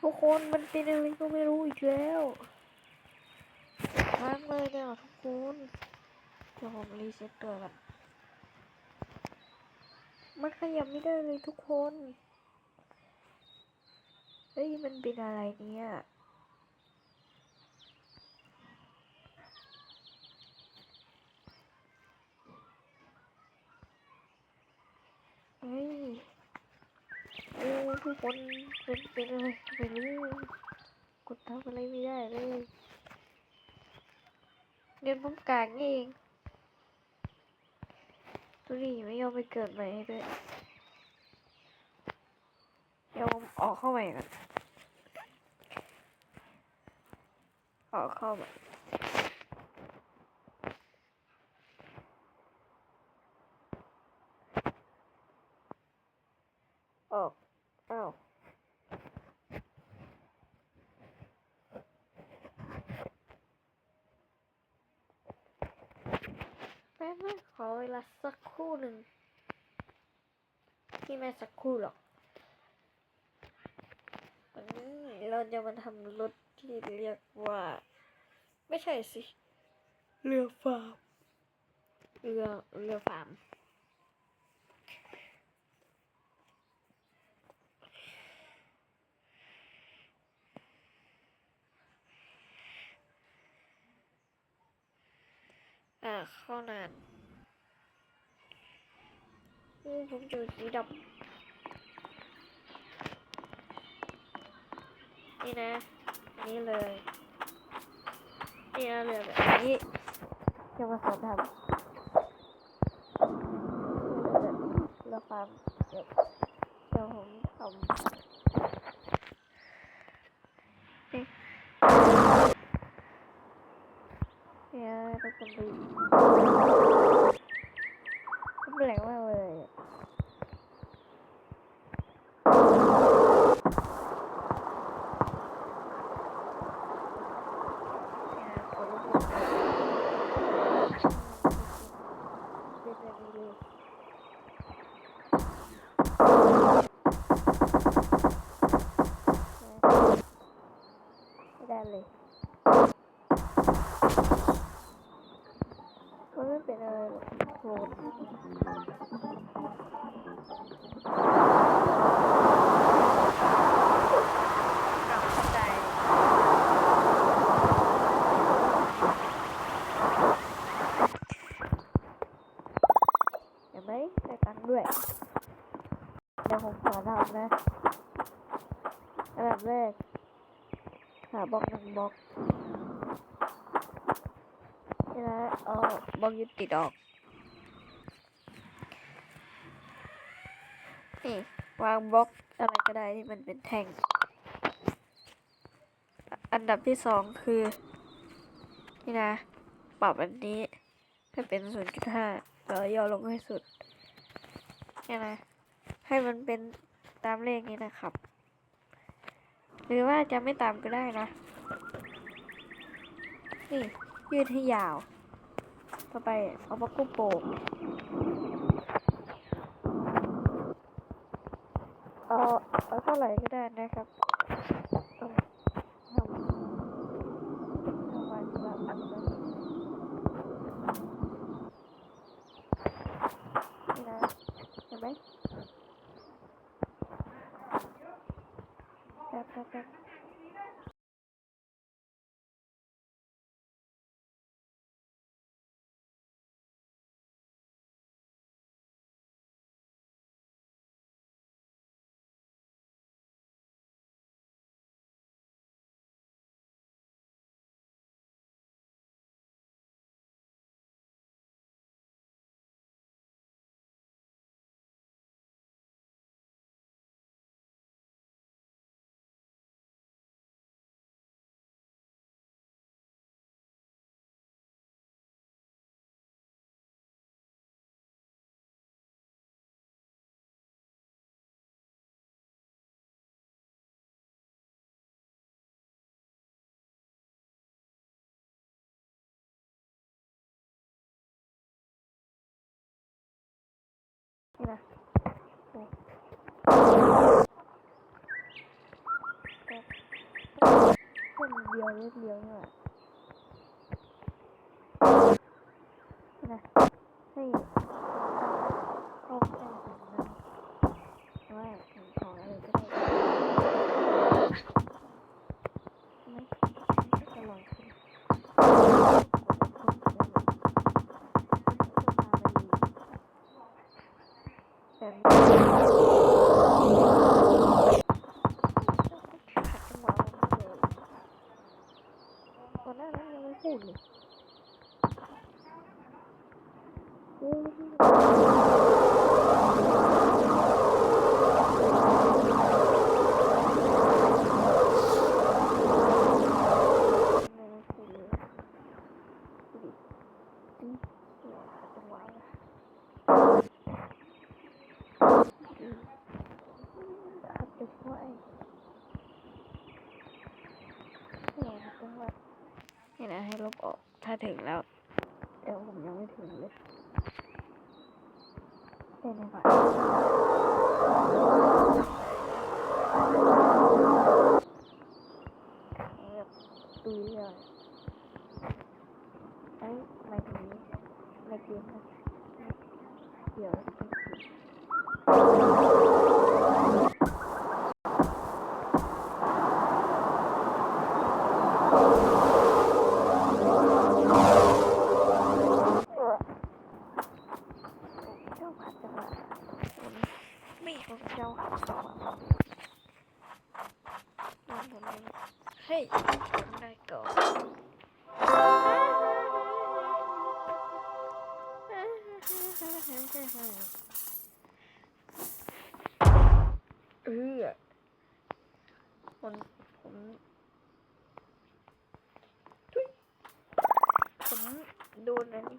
ทุกคนมันเป็นอะไรก็ไม่รู้อีกแล้วร้างเลยเนี่ยทุกคนเดี๋ยวผมรีเซ็ตตัวกันมันขยับไม่ได้เลยทุกคน เฮ้ย มันเป็นอะไรเนี่ย เฮ้ย โอ้ ทุกคนเป็นเป็นอะไรไม่รู้กดทำอะไรไม่ได้เลยเงินผมกลางเองตัวนี้ไม่ยอมไปเกิดใหม่ด้วยเดี๋ยวผมออกเข้าใหม่ก่อนออกเข้าใหม่ออกอ้าว แป๊บนึงขอเวลาสักครู่หนึ่งที่ไม่สักครู่หรอกวันนี้เราจะมาทำรถที่เรียกว่า ไม่ใช่สิ เรือฟาร์มเรือเรือฟาร์ม อ่าเข้านานอู้ผมอยู่สีดำนี่นะนี่เลยนี่นะเรือแบบนี้จะมาสอนทำเรือความเดี๋ยวเดี๋ยวผมทำ นี่ เดี๋ยวผมขอทำนะอันดับแรก หาบล็อกหนึ่งบล็อกนี่นะเอาบล็อกยึดติดออกนี่วางบล็อกอะไรก็ได้ที่มันเป็นแท่ง อันดับที่สองคือ นี่นะ ปรับอันนี้ให้เป็น 0.5แล้วย่อลงให้สุดนี่นะ ให้มันเป็นตามเลขนี้นะครับ หรือว่าจะไม่ตามก็ได้นะ นี่ ยืดให้ยาว ต่อไปเอาปากกุโป่งเอาเอาเท่าไหร่ก็ได้นะครับทำทำทำมาแบบอันนั้นนี่นะเห็นไหม แ Nè. Này. Rất nhiều, rất nhiều các. Nè. Đây. ให้ลบออก ถ้าถึงแล้วแต่ผมยังไม่ถึงเลยเป็นไงบ้างแบบตุยเลยไอ้ยหมายถึงนี้ในเกมนะเดี๋ยวเจ้าขัดจังหวะผม ไม่ชอบเจ้าขัดจังหวะนั่นทำไมเฮ้ยผมได้ก่อนเออผมผมทุยผมโดนอันนี้